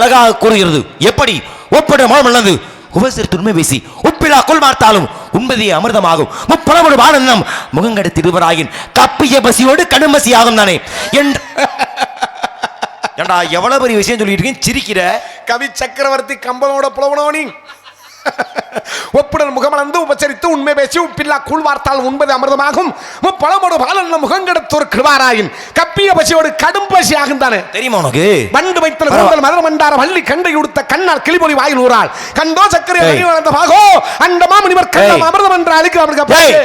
அழகாக கூறுகிறது. எப்படி? ஒப்பிட மொழம் நல்லது உபசரி துண்மை பேசி உப்பிலா கொள் மார்த்தாலும் உண்பதே அமிர்தமாகும். முப்பலமடு வாழன்னம் முகங்கடத்தி திருவராயின் கப்பிய பசியோடு கடும்பசி ஆகும் தானே. என்று ஏண்டா எவ்வளவு பெரிய விஷயம் சொல்லிட்டு இருக்கேன் சிரிக்கிற. கவி சக்கரவர்த்தி கம்பளோட நீ? ஒப்புடல் முகமலர்ந்து உபச்சரித்து உண்மை பேசி உப்பில்லா கூழ் வார்த்தால் உண்பது அமிர்தமாகும். முப்பழமோடு பாலன்ன முகங்கெடுத்தோர் கிருவாராயின் கப்பிய பசியோடு கடும் பசி ஆகும் தானே தெரியுமா உனக்கு? வண்டு வைத்தல் கூந்தல் மதுர மண்டார வள்ளி கண்டை உடுத்த கண்ணால் கிளிமொழி வாயில் ஊரால் கண்டோ சக்கரை வளர்ந்த பாகோ அண்டமா முனிவர் கண்ணம். அமிர்தம் என்று அழிக்கிற அவனுக்கு ஏய். பேசு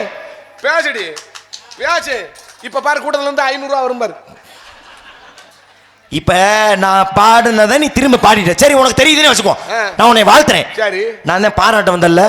பேசுடி பேசு இப்ப பாரு கூட்டத்துல இருந்து ஐநூறு ரூபா வரும் பாரு. இப்ப நான் பாடுனதை நீ திரும்ப பாடிட்ட. சரி உனக்கு தெரியுதுன்னு வச்சுக்கோ. நான் உன்னை வாழ்த்துறேன். சரி. நான் தான் பாராட்ட வந்தல்ல.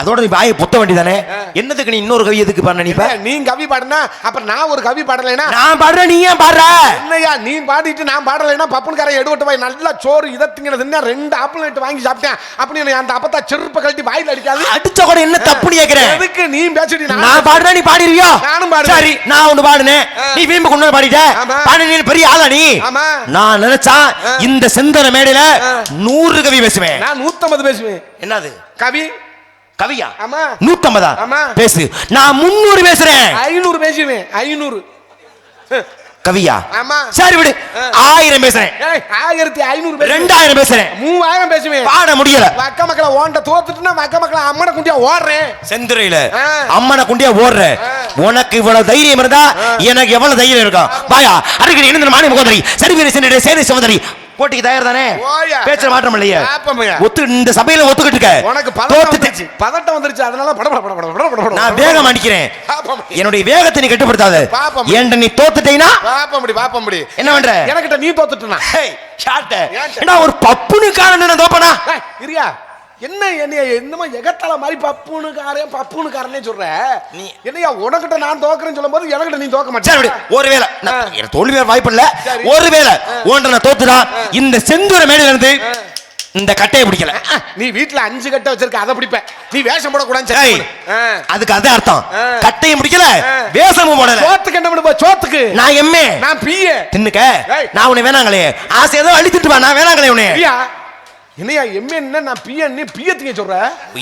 அதோட நீ வாயை புத்த வேண்டியதானே. என்னதுக்கு நீ இன்னொரு கவி எதுக்கு பண்ண நீ நீ கவி பாடுனா அப்புறம் நான் ஒரு கவி பாடலைனா? நான் பாடுறேன் நீ ஏன் பாடுற? என்னய்யா நீ பாடிட்டு நான் பாடலைன்னா பப்புனுக்காரன் எடுவட்டு வாய் நல்லா சோறு இதை திங்கிறதுன்னா ரெண்டு ஆப்பிள் நட்டு வாங்கி சாப்பிட்டேன். அப்படி நீ அந்த அப்பத்தா செருப்பை கழட்டி வாயில் அடிக்காது. அடிச்ச கூட என்ன தப்புன்னு கேக்குறேன்? எதுக்கு நீ பேசிட்டு நான் பாடுறேன் நீ பாடிருவியா நானும் பாடுவேன். சரி நான் ஒண்ணு பாடுனேன். நீ வீம்பு கொண்டு பாடிட்ட. ஆமா. பாடு நீ பெரிய ஆளா நீ? ஆமா. நான் நினைச்சா. இந்த செந்தன மேடையில. நூறு கவி பேசுவேன். நான் நூத்தம்பது பேசுவேன். என்னது? கவி. கவியா? ஆமா. நூத்தம்பதா? ஆமா. பேசு. நான் முன்னூறு பேசுறேன். ஐநூறு பேசுவேன். ஐநூறு. கவியா? சரி விடு. ஆயிரம் பேசுறேன். ஆயிரத்தி ஐநூறு ரெண்டாயிரம் பேசுறேன். மூவாயிரம் பேசுவேன் பாட முடியல. வக்க மக்களை ஓண்ட தோத்துட்டுனா வக்க மக்களை அம்மனை குண்டியா ஓடுறேன். செந்துறையில. அம்மனை குண்டியா ஓடுற ஆ. உனக்கு இவ்வளவு தைரியம் இருந்தா எனக்கு எவ்வளவு தைரியம் இருக்கும் பாயா அடிக்கடி என்ன மாநில முகோதரி சரி வீர சென்று சேனை சகோதரி போட்டிக்கு தயார் தானே போயா. பேச்சுல மாற்றம் இல்லையே. ஒத்து இந்த சபையில ஒத்துக்கிட்டு இருக்க. உனக்கு வந்துருச்சு. பதட்டம் வந்துருச்சு. அதனால பட பட பட பட பட நான் வேகம் அடிக்கிறேன். என்னுடைய வேகத்தை நீ கட்டுப்படுத்தாத. பாப்போம். ஏன்டா நீ தோத்துட்டீங்கன்னா பாப்ப முடி பாப்ப முடி என்ன பண்ற? எனக்கிட்ட நீ தோத்துட்டனா? ஷார்ட்ட. ஏண்டா ஒரு பப்புனுக்காரன் நான் தோப்பனா? இரியா. என்ன என்னைய என்னமோ எகத்தல மாதிரி பப்புனுக்காரன் பப்புனுக்காரனே சொல்ற. நீ- என்னையா உனக்கிட்ட நான் தோக்குறேன்னு சொல்லும்போது எனக்கிட்ட நீ தோக்க சரி. மாட்டேன் ஒருவேளை. தோல்வி வாய்ப்பு இல்ல. சரி. ஒருவேளை உன்ட்ட நான் தோத்துடா இந்த செந்தூர மேடையில இருந்து. இந்த கட்டையை பிடிக்கல. நீ வீட்ல அஞ்சு கட்டை வச்சிருக்க அதை பிடிப்ப நீ வேஷம் போடக்கூடாது ஏய், அதுக்கு அது அர்த்தம். கட்டையும் பிடிக்கல. வேஷமும் போடல. சோத்துக்கு என்ன பண்ணுவ? சோத்துக்கு. நான் எம்மே. நான் பிஏ தின்னுக்க. நான் உன்னை வேணாங்களே. ஆசை ஏதோ அழித்துட்டு வா நான் வேணாங்களே உன்னை. என்னையா என்ன நான் பிஏ நீ பிஏத்துங்க சொல்ற?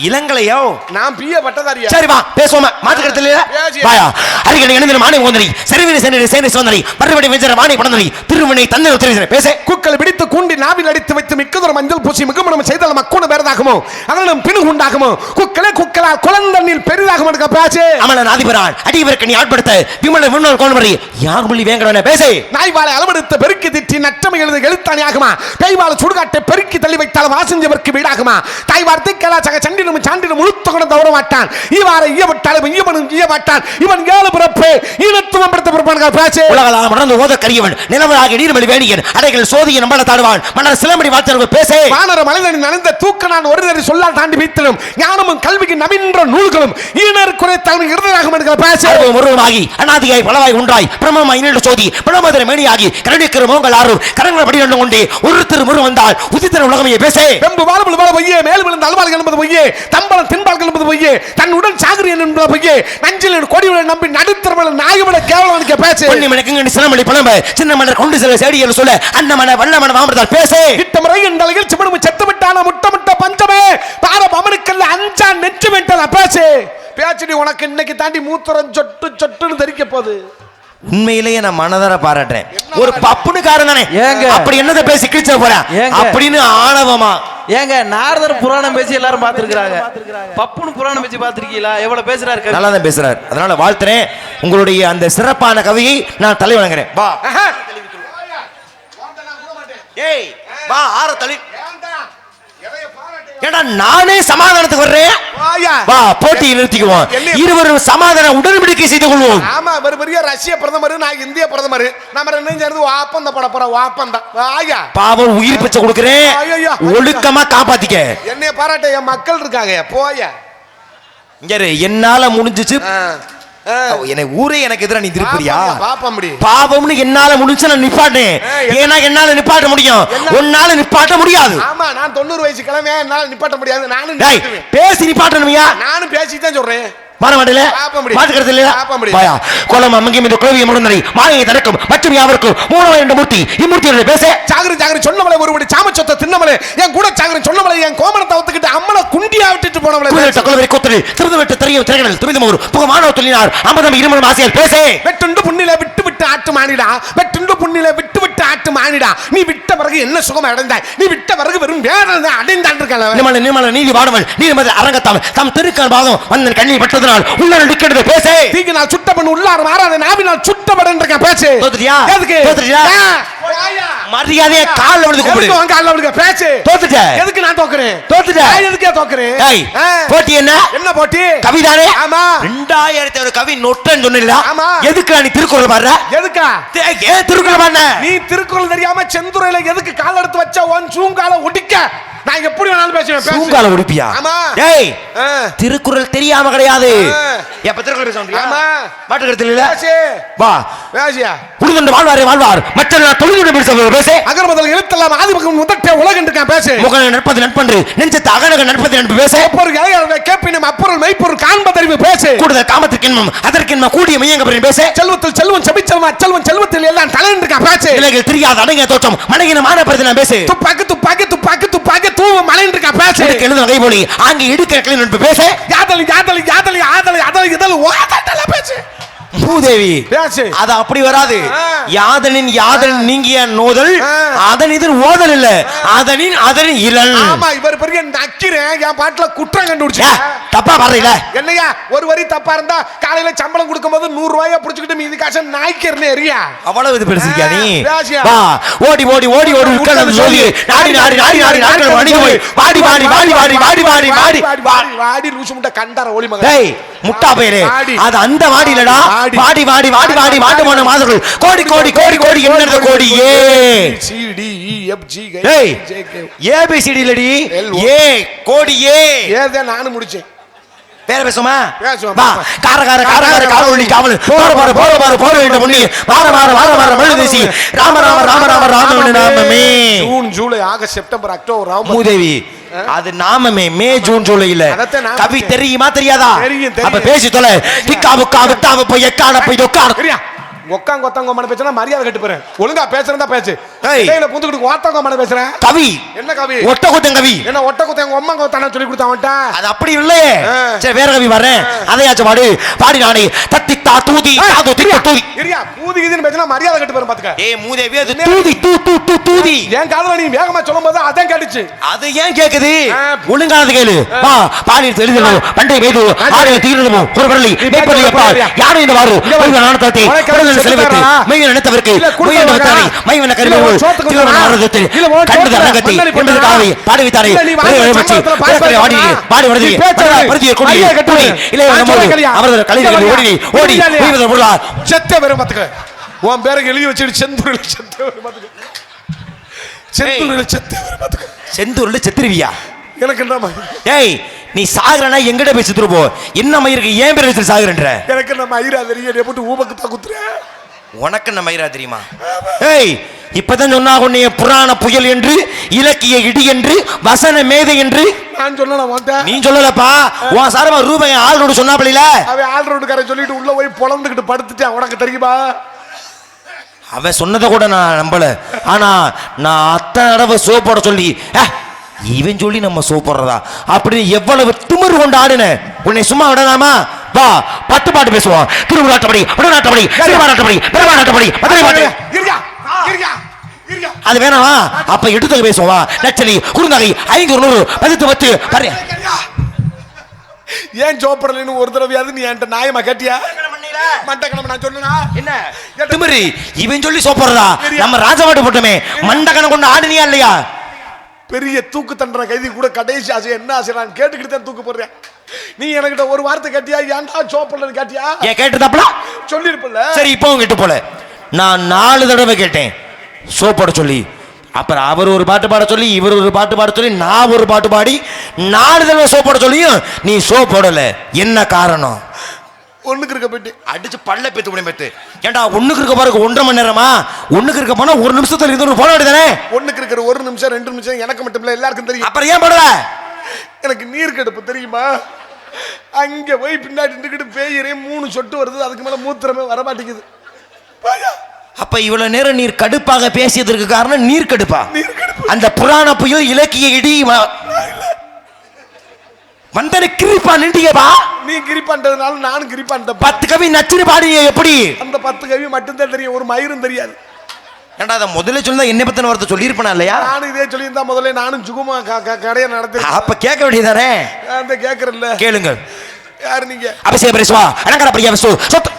இளங்கலையோ? நான் பிஏ பட்டதாரியா? சரி வா பேசுவோமா? இல்லையா? பேசி. வாயா அடிக்கடி இணைந்த மானை கோந்தரி சரிவினை சென்னை சேனை சோந்தரி மறுபடி வெஞ்சர மானை படந்தரி திருவினை தந்தை உத்தரவு பேச. குக்கள் பிடித்து கூண்டி நாவில் அடித்து வைத்து மிக்கதொரு மஞ்சள் பூசி மிகுமணம் செய்தால் மக்கூன பேரதாகுமோ அதனும் பிணு உண்டாகுமோ? குக்களே குக்களால் குழந்தண்ணில் பெரிதாகும் எடுக்க பேச்சு அமலன் ஆதிபரான் அடிவருக்கு நீ ஆட்படுத்த. விமல விண்ணோர் கோணமரி யார் மொழி வேங்கடன பேசே. நாய்வாளை அளவெடுத்து பெருக்கி திட்டி நற்றமை எழுது எழுத்தாணி ஆகுமா? கைவாள சுடுகாட்டை பெருக்கி தள்ளி வீடாகுமா? தாய் வார்த்தை கலா சக சண்டினும் சாண்டினும் முழுத்த கொண்டு தவற மாட்டான். இவ்வாறு ஈயப்பட்டாலும் ஈயவனும் ஈய மாட்டான் இவன் ஏழு பிறப்பு ஈனத்துவம் படுத்த பிறப்பான்கள் பேச்சு உலகலாம் மறந்து ஓத கரியவன் நிலவராக நீர்மலி வேணியன் அடைகள் சோதிய நம்பள தாடுவான். மன்னர் சிலம்படி வார்த்தைகள் பேசே. வானர மனிதனின் நனைந்த தூக்க நான் ஒரு நெறி சொல்லால் தாண்டி வைத்திடும் ஞானமும் கல்விக்கு நவீன்ற நூல்களும் ஈனர் குறை தலைமை இருந்ததாகும் என்கிற பேச்சு உருவமாகி அநாதியாய் பலவாய் உண்டாய் பிரமமாய் நீண்ட சோதி பிரமதர மேனியாகி கருணிக்கிற மோங்கள் ஆறும் கரங்களை படி கண்டு ஒரு திரு முரு வந்தால் உதித்திர உலகமையை பேசே வெம்பு வாழ்வு வாழ பொய்யே மேல் விழுந்த அல்வாள் என்பது பொய்யே தம்பளம் தின்பால் என்பது பொய்யே தன் உடன் சாகரி என்பது பொய்யே நஞ்சில் கொடியுடன் நம்பி நடுத்தரவில் நாயவிட கேவலம் பேச்சு பொன்னி மணக்குங்க சின்னமணி புலம்ப சின்ன மன்னர் கொண்டு செல்ல சேடியல் சொல்ல அன்னமன வல்லமன மாமரத்தால் பேசே. இட்டமுறை எண்டலையில் சிவனும் செத்து விட்டான முட்டமிட்ட பஞ்சமே. பார பமனுக்கல்ல அஞ்சா நெற்று விட்டல பேச்சு பேச்சுடி உனக்கு இன்னைக்கு தாண்டி மூத்திரம் சொட்டு சொட்டுன்னு தெரிக்க போகுது. உண்மையிலேயே நான் மனதார பாராட்டுறேன். ஒரு பப்புனுக்காரன் தானே ஏங்க? அப்படி என்னதை பேசி கிழிச்ச போறேன்? அப்படின்னு ஆணவமா. ஏங்க நாரதர் புராணம் பேசி எல்லாரும் பார்த்திருக்கிறாங்க. பப்புனு புராணம் பேசி பார்த்திருக்கீங்களா? எவ்வளவு பேசுறாரு? நல்லா தான் பேசுறாரு. அதனால வாழ்த்துறேன். உங்களுடைய அந்த சிறப்பான கவியை நான் தலை வணங்குறேன். வா. ஏய் வா ஆற தலை ஏடா நானே சமாதானத்துக்கு வர்றேன். வா போட்டியை நிறுத்திக்குவோம். இருவரும் சமாதான உடன்படிக்கை செய்து கொள்வோம். ஆமா ஒரு பெரிய ரஷ்ய பிரதமர் நான் இந்திய பிரதமர். நம்ம ரெண்டும் சேர்ந்து வாப்பந்த பட போற வாப்பந்தம் வாயா. பாவம் உயிர் பிச்சை கொடுக்கிறேன். ஒழுக்கமா காப்பாத்திக்க. என்னைய பாராட்ட என் மக்கள் இருக்காங்க போய. இங்க என்னால முடிஞ்சிச்சு. என்னை ஊரே எனக்கு எதிரா நீ திருப்பியா பாவம்னு என்னால முடிஞ்சு நான் நிப்பாட்டேன். ஏன்னா என்னால நிப்பாட்ட முடியும். உன்னால நிப்பாட்ட முடியாது. ஆமா நான் தொண்ணூறு வயசு கிழமை என்னால நிப்பாட்ட முடியாது. நானும். பேசி நிப்பாட்டணுமியா? நானும் பேசிட்டு தான் சொல்றேன். மாற மாட்டேல? பாப்ப முடியும். மாட்டு கருத்து இல்லையா. வாயா. கோலம் அம்மங்கியும் இந்த குழவியை முழுந்தனை மாயை தனக்கும் மற்றும் யாவருக்கும் மூணு என்ற மூர்த்தி. இம்மூர்த்தியோட பேச. சாகரி சாகரி சொன்னவளை ஒருபடி சாமச்சொத்த தின்னவளே என் கூட சாகரி சொன்னவளை என் கோமணத்தை ஒத்துக்கிட்டு அம்மனை குண்டியா விட்டுட்டு போனவளை குதிரை குலவரை கொத்தல் திறந்து விட்டு தெரியும் திரைகளில் துரிதம் ஒரு புகமான தொழிலார் அமதம் இருமலும் ஆசையால் பேசே வெட்டுண்டு புண்ணில விட்டு விட்டு ஆட்டு மானிடா வெட்டுண்டு புண்ணில விட்டு விட்டு ஆட்டு மானிடா நீ விட்ட பிறகு என்ன சுகம் அடைந்தாய் நீ விட்ட பிறகு வெறும் வேதனை அடைந்தான் இருக்கல நிமல நிமல நீதி வாடவன் நீதிமன்ற அரங்கத்தால் தம் திருக்கால் பாதம் வந்தன் கண்ணில் பட்டதனால் உள்ள நிற்கிறது பேசே தீக்கு நான் சுட்ட பண்ணு உள்ளார மாறாத நாவினால் சுட்டப்படன்? எதுக்கு? ஏன்? வாயா. மரியாதையை கால்ல விழுந்து கூப்பிடு உன் கால்ல விழுக பேச்சு தோத்துட்ட. எதுக்கு நான் தோக்குறேன்? தோத்துட்ட. நான் எதுக்கே தோக்குறேன்? ஆ. போட்டி என்ன? என்ன போட்டி? கவிதானே? ஆமா. ரெண்டாயிரத்தி ஒரு கவி நொட்டன்னு சொன்னில்ல ஆமா. எதுக்கு நீ திருக்குறள் பாடுற? எதுக்கா? ஏன் திருக்குறள் பாடுன? நீ திருக்குறள் தெரியாம செந்துறையில எதுக்கு கால் எடுத்து வச்ச? உன் சூங்கால ஒடிக்க. நான் எப்படி வேணாலும் பேசுவேன் பேசு. பூங்கால உடுப்பியா? ஆமா. திருக்குறள் தெரியாம கிடையாது. எப்ப திருக்குறள் சொல்றியா? ஆமா. மாட்டு கருத்து இல்ல வா. பேசியா? உழுதுண்டு வாழ்வாரே வாழ்வார். மற்ற தொழிலுடன் பேச பேசே. அகர முதல் எழுத்தெல்லாம் முதற்கே உலகம் இருக்கான் பேசு. முக நட்பது நட்பன்று நெஞ்சத்து அகநக நட்பது நட்பு பேசே. ஒப்பொரு இளையர்கள் கேப்பினும் அப்பொருள் மெய்ப்பொருள் காண்பதறிவு பேசு. கூடுதல் காமத்திற்கின்மம் அதற்கின்ம கூடிய மையங்க பேசே. செல்வத்தில் செல்வம் செபிச்செல்வம் அச்செல்வம் செல்வத்தில் எல்லாம் தலைன்னு இருக்கான் பேசு. இலைகள் தெரியாத அடங்கிய தோற்றம் மடங்கின மானப்படுத்தி நான் பேசு. துப்பாக்கி துப்பாக்கி துப்பாக்கி தூவ மலைன்னு இருக்கா? பேச. எனக்கு எழுத வகை மொழி அங்க இடுக்க பேச. யாதலி யாதலி யாதலி ஆதலி அதலி இதழ் ஓதட்டல பேச்சு பூதேவி அது அப்படி வராது. யாதனின் யாதன் நீங்கிய நோதல். அதன் இது ஓதல் இல்ல அதனின் அதனின் இளல் ஆமா இவர் பெரிய நக்கிறேன் என் பாட்டுல குற்றம் கண்டுபிடிச்சு தப்பா பாடுறீல என்னையா ஒரு வரி தப்பா இருந்தா காலையில சம்பளம் கொடுக்கும்போது நூறு ரூபாய புடிச்சுக்கிட்டு மீதி காசை நாய்க்கிறனே எரியா அவ்வளவு இது பெருசிருக்கியா நீ. வா ஓடி ஓடி ஓடி ஓடி உட்கார்ந்து சொல்லி நாடி நாடி நாடி நாடி நாட்கள் மணிக்கு போய் வாடி வாடி வாடி வாடி வாடி வாடி வாடி வாடி வாடி வாடி லூசு முட்டை கண்டார ஓலி மகன் டேய் முட்டா வாடி. அது அந்த வாடி இல்லடா வாடி. வாடி வாடி வாடி வாடி வாண்டு போன மாதர்கள். கோடி கோடி கோடி கோடி என்னது கோடி? A. C D E F G டேய் ஜே கே ஏபிசிடி இல்லடி. ஏ கோடி ஏ. ஏதே நானும் முடிச்சேன். வேற பேசுமா வா பேசுவோம். கார கார கார கார காவலி காவல். போற போற போற போற போற என்ற முன்னி வார வார வார வார மழு தேசி ராம ராம ராம ராம ராம நாமமே June July August September October மூதேவி. அது நாமமே மே ஜூன் ஜூலை இல்ல அதத்தான் நான் கவி தெரியுமா தெரியாதா. அப்ப பேசி தொலை. டிக்கா புக்கா விட்டாவ போய் எக்கான போய் சரியா? ஒக்காங்க ஒத்தாங்க மன பேசுனா மரியாதை கட்டு போறேன் ஒழுங்கா பேசுறதா பேசு. இடையில புந்துக்கிட்டு ஓத்தாங்க மன பேசுறேன் கவி. என்ன கவி? ஒட்ட குத்தம் கவி. என்ன ஒட்ட குத்த எங்க அம்மா தானே சொல்லி கொடுத்தா அவன்ட்ட? அது அப்படி இல்லையே. சரி வேற கவி வர்றேன். அதையாச்சும் பாடு. பாடி நானே. தத்தி தா தூதி தாது திக்க தூதி. இரியா பூதி கீதின்னு பேசினா மரியாதை கட்டு போறேன் பாத்துக்க. ஏய் மூதேவி அது தூதி தூ தூ தூ தூதி. என் காதுல நீ வேகமா சொல்லும் போது அதான் கேட்டுச்சு. அது ஏன் கேக்குது. ஒழுங்கானது கேளு. வா பாடி எழுதணும் பண்டை வேது ஆடு தீரணும் ஒரு வரலி எப்பால் யாரும் இந்த வாரு? மைவன் கருத்து உன் பேருக்கு எழுதி வச்சுட்டு செந்தூரில் செத்த வெறும் பார்த்துக்க. செத்துருவியா? எனக்கு என்ன ஏய் நீ சாகுறனா எங்கிட்ட போய் செத்துரு போ. என்ன மயிருக்கு ஏன் பேர் வச்சு சாகுறன்ற? எனக்கு நம்ம ஐரா தெரியும் என்னை போட்டு ஊபக்கு தான் குத்துறேன் உனக்கு என்ன மயிரா தெரியுமா? ஏய் இப்பதான் சொன்னா உன்னைய புராண புயல் என்று இலக்கிய இடி என்று வசன மேதை என்று. நான் சொன்ன மாட்டேன் நீ சொல்லலப்பா. உன் சாரமா ரூபாய் ஆளோடு சொன்னாப்பல அவன் ஆள் ரோடுக்காரன் சொல்லிட்டு உள்ள போய் பொழந்துக்கிட்டு படுத்துட்டேன். உனக்கு தெரியுமா? அவன் சொன்னதை கூட நான் நம்பல. ஆனா நான் அத்தனை தடவை சோப் போட சொல்லி "ஏ, இவன் சொல்லி நம்ம சோப் போடுறதா அப்படின்னு எவ்வளவு திமிரு கொண்டு ஆடுன? உன்னை சும்மா விடலாமா? வா பத்து பாட்டு பேசுவோம். திருவிழாட்டப்படி வடநாட்டப்படி சிறுபாராட்டப்படி பெருமாநாட்டப்படி மதுரை பாட்டு. அது வேணாமா? அப்ப எடுத்து பேசுவோம் வா. நச்சலி குறுந்தகை ஐநூறு நூறு பதித்து பத்து பாரு ஏன் சோப்படலைன்னு ஒரு தடவையாவது நீ என்கிட்ட நியாயமா கேட்டியா? மண்டக்கிழமை நான் சொன்னா என்ன? திமிரு இவன் சொல்லி சோப்படுறதா நம்ம ராஜபாட்டு போட்டோமே மண்டகணம் கொண்டு ஆடுனியா இல்லையா? பெரிய தூக்கு தண்டனை கைதி கூட கடைசி ஆசை என்ன ஆசை? நான் கேட்டுக்கிட்டு தான் தூக்கு போடுறேன். நீ என்கிட்ட ஒரு வார்த்தை கேட்டியா? ஏன்டா சோப்படலன்னு கேட்டியா? ஏன் கேட்டுதாப்பல? சொல்லிருப்பல சரி இப்போ கிட்ட போல. நான் நாலு தடவை கேட்டேன். சோப்போட சொல்லி. அப்புறம் அவர் ஒரு பாட்டு பாட சொல்லி இவர் ஒரு பாட்டு பாட சொல்லி நான் ஒரு பாட்டு பாடி நாலு தடவை சோப்போட சொல்லியும் நீ சோ போடல. என்ன காரணம்? ஒண்ணுக்கு இருக்க போயிட்டு. அடிச்சு பல்ல பேத்து முடியும் பேத்து. ஏன்டா ஒண்ணுக்கு இருக்க பாருங்க ஒன்றரை மணி நேரமா? ஒண்ணுக்கு இருக்க போனா ஒரு நிமிஷத்துல இது போட வேண்டியதானே ஒண்ணுக்கு இருக்கிற ஒரு நிமிஷம் ரெண்டு நிமிஷம் எனக்கு மட்டும் இல்ல எல்லாருக்கும் தெரியும். அப்புறம் ஏன் போடல எனக்கு நீர் கடுப்பு தெரியுமா? அங்க போய் பின்னாடி நின்றுக்கிட்டு பேயிறே மூணு சொட்டு வருது அதுக்கு மேல மூத்திரமே வர மாட்டேங்குது போயா. அப்ப இவ்வளவு நேரம் நீர் கடுப்பாக பேசியதற்கு காரணம் நீர் கடுப்பா? நீர் கடுப்பு. அந்த புராண புயல் இலக்கிய இடி வந்தன கிரிப்பா நின்றீங்கப்பா நீ கிரிப்பான்றதுனால நானும் கிரிப்பான்ட்டேன் பத்து கவி நச்சுன்னு பாடுங்க எப்படி? அந்த பத்து கவி மட்டும்தான் தெரியும் ஒரு மயிரும் தெரியாது. ஏன்டா அதை முதல்ல சொல்ல என்னை பத்தின ஒருத்தர் சொல்லியிருப்பனா இல்லையா? நானும் இதே சொல்லியிருந்தா முதல்ல நானும் சுகுமா கடையை நடத்தி அப்ப கேட்க வேண்டியதானே அந்த கேட்கறல்ல கேளுங்க யாரு நீங்க? அபிஷேக பிரசுவா அலங்கார பிரியா விசு சொத்து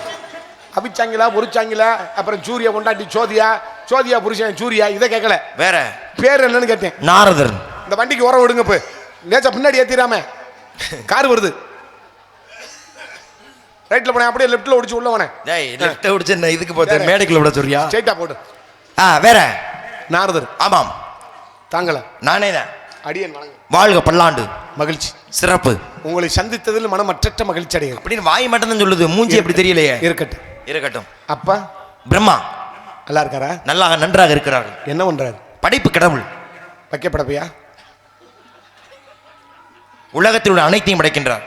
அபிச்சாங்களா பொறிச்சாங்களா அப்புறம் சூர்யா கொண்டாட்டி சோதியா சோதியா புருஷன் சூர்யா இதை கேட்கல. வேற. பேர் என்னன்னு கேட்டேன். நாரதர். இந்த வண்டிக்கு உரம் விடுங்க போய். நேச்சா பின்னாடி ஏத்திராம கார் வருது. ரைட்ல போனேன் அப்படியே லெஃப்ட்ல ஒடிச்சு உள்ள போனேன். டேய் லெஃப்ட் விடுச்சு என்ன இதுக்கு போத்த மேடைக்குள்ள விட சொல்றியா? ஸ்ட்ரைட்டா போடு. ஆ வேற. நாரதர். ஆமாம். தாங்கள நானே தான். அடியன் வணங்க வாழ்க பல்லாண்டு. மகிழ்ச்சி. சிறப்பு. உங்களை சந்தித்ததில் மனமற்ற மகிழ்ச்சி அடைகிறேன். அப்படின்னு வாய் மட்டும் தான் சொல்லுது. மூஞ்சி எப்படி தெரியலையே? இருக்கட்டும். இருக்கட்டும். அப்பா. பிரம்மா. நல்லா இருக்காரா? நல்லா நன்றாக இருக்கிறார்கள். என்ன பண்றாரு? படைப்பு கடவுள். வைக்கப்படப்பையா? உலகத்தில் உள்ள அனைத்தையும் படைக்கின்றார்.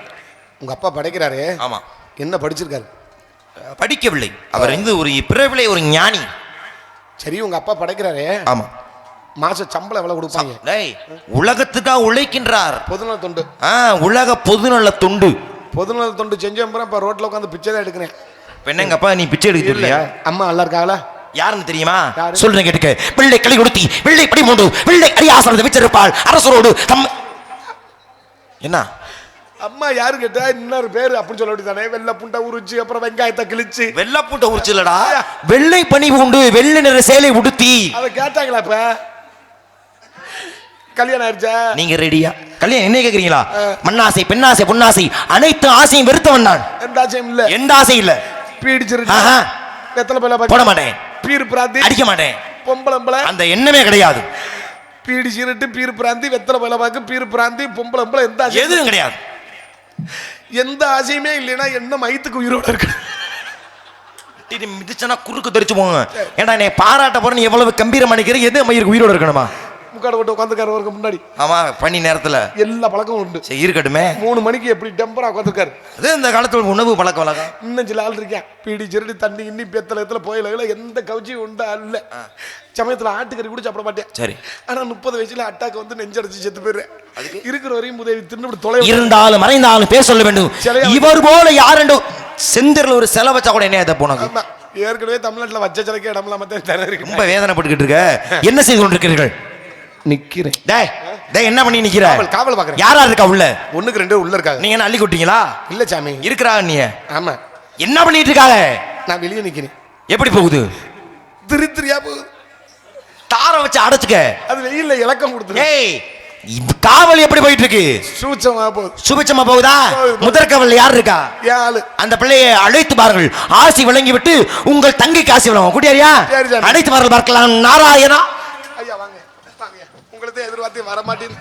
உங்க அப்பா படைக்கிறாரு. ஆமா. என்ன படிச்சிருக்காரு? படிக்கவில்லை. அவர் வந்து ஒரு பிறவிலே ஒரு ஞானி. சரி உங்க அப்பா படைக்கிறாரு. ஆமா. மாச சம்பளம் எவ்வளவு கொடுப்பாங்க? டேய் உலகத்துக்காக உழைக்கின்றார். பொதுநல தொண்டு. ஆ உலக பொதுநல தொண்டு. பொதுநல தொண்டு செஞ்ச அப்புறம் இப்ப ரோட்ல உட்காந்து பிச்சை தான் எடுக்கிறேன். அப்பா நீ பிச்சை எடுக்க இல்லையா அம்மா நல்லா இருக்காங்களா? யாருன்னு தெரியுமா? சொல்றேன் கேட்டுக்க. வெள்ளை களி கொடுத்தி வெள்ளை படி மூண்டு வெள்ளை அடியாசனத்தை வச்சிருப்பாள் அரசரோடு தம் என்ன? அம்மா யாரு கேட்டா இன்னொரு பேரு அப்படின்னு சொல்ல வேண்டியதானே வெள்ளை புண்டை உரிச்சு அப்புறம் வெங்காயத்தை கிழிச்சு. வெள்ளை பூட்டை உரிச்சில்லடா வெள்ளை பனி உண்டு வெள்ளை நிற சேலை உடுத்தி. அதை கேட்டாங்களா இப்ப? கல்யாணம் ஆயிடுச்சா நீங்க ரெடியா கல்யாணம் என்ன கேக்குறீங்களா? மண்ணாசை பெண்ணாசை பொன்னாசை அனைத்து ஆசையும் வெறுத்தவன் நான். எந்த ஆசையும் இல்ல. எந்த ஆசை இல்ல. பீடிச்சிருச்சு? பேல போட மாட்டேன். Beer brandy. அடிக்க மாட்டேன். பொம்பளம்பளை அந்த எண்ணமே கிடையாது. பீடி சீரட்டு பீர் பிராந்தி வெத்தலை பயில பாக்கு பீர் பிராந்தி பொம்பளம்பளை எந்த ஆசை எதுவும் கிடையாது. எந்த ஆசையுமே இல்லைன்னா என்ன மயத்துக்கு உயிரோட இருக்கு? மிதிச்சனா குறுக்கு தெரிச்சு போங்க. ஏன்டா நீ பாராட்ட போற நீ எவ்வளவு கம்பீரம் அணிக்கிற? எது மயிருக்கு உயிரோட இருக்கணுமா? முக்காடு போட்டு உட்காந்துக்காரு முன்னாடி. ஆமா பனி நேரத்துல. எல்லா பழக்கமும் உண்டு. சரி இருக்கட்டுமே. மூணு மணிக்கு எப்படி டெம்பரா உட்காந்துருக்காரு அது இந்த காலத்துல உணவு பழக்க வழக்கம்? இன்னும் சில ஆள் இருக்கேன் பீடி சிரடி தண்ணி இன்னி பெத்தல எத்தல போயில எந்த கவுச்சியும் உண்டா? இல்ல. சமயத்துல ஆட்டுக்கறி கூட சாப்பிட மாட்டேன். சரி. ஆனா முப்பது வயசுல அட்டாக்கு வந்து நெஞ்சடிச்சு செத்து போயிடுறேன். இருக்கிற வரையும் உதவி தின்னு தொலை இருந்தாலும் மறைந்தாலும் பேர் சொல்ல வேண்டும். இவர் போல யாருண்டு செந்திரில் ஒரு செலவு வச்சா கூட என்ன ஆமா. ஏற்கனவே தமிழ்நாட்டுல வச்ச சிலைக்கு இடம் இல்லாம தான் தர இருக்கு. ரொம்ப வேதனைப்பட்டுக்கிட்டு இருக்க. என்ன செய்து கொண்டிருக்கிறீர்கள்? நிக்கிறேன். டேய் டேய் என்ன பண்ணி நிக்கிற? காவல் காவல் பாக்குறேன். யாரா இருக்கா உள்ள? ஒண்ணுக்கு ரெண்டு உள்ள இருக்காங்க. நீங்க என்ன அள்ளி கொட்டீங்களா இல்ல சாமி. இருக்கிறா நீ? ஆமா. என்ன பண்ணிட்டு இருக்காங்க நான் வெளியே நிக்கிறேன். எப்படி போகுது? திரி திரியா போகுது. தார வச்சு அடைச்சுக்க. அது வெயில்ல இலக்கம் கொடுத்துரு. ஏய் காவல் எப்படி போயிட்டு இருக்கு சூச்சமா போகுது. சுபிச்சமா போகுதா? முதற் காவல் யார் இருக்கா? அந்த பிள்ளையை அழைத்து பாருங்கள். ஆசி வழங்கி விட்டு உங்கள் தங்கைக்கு ஆசி வழங்கும் கூட்டியாரியா. அழைத்து பாருங்கள் பார்க்கலாம். நாராயணா? உங்களுக்கு எதிர்பார்த்து வர மாட்டேன்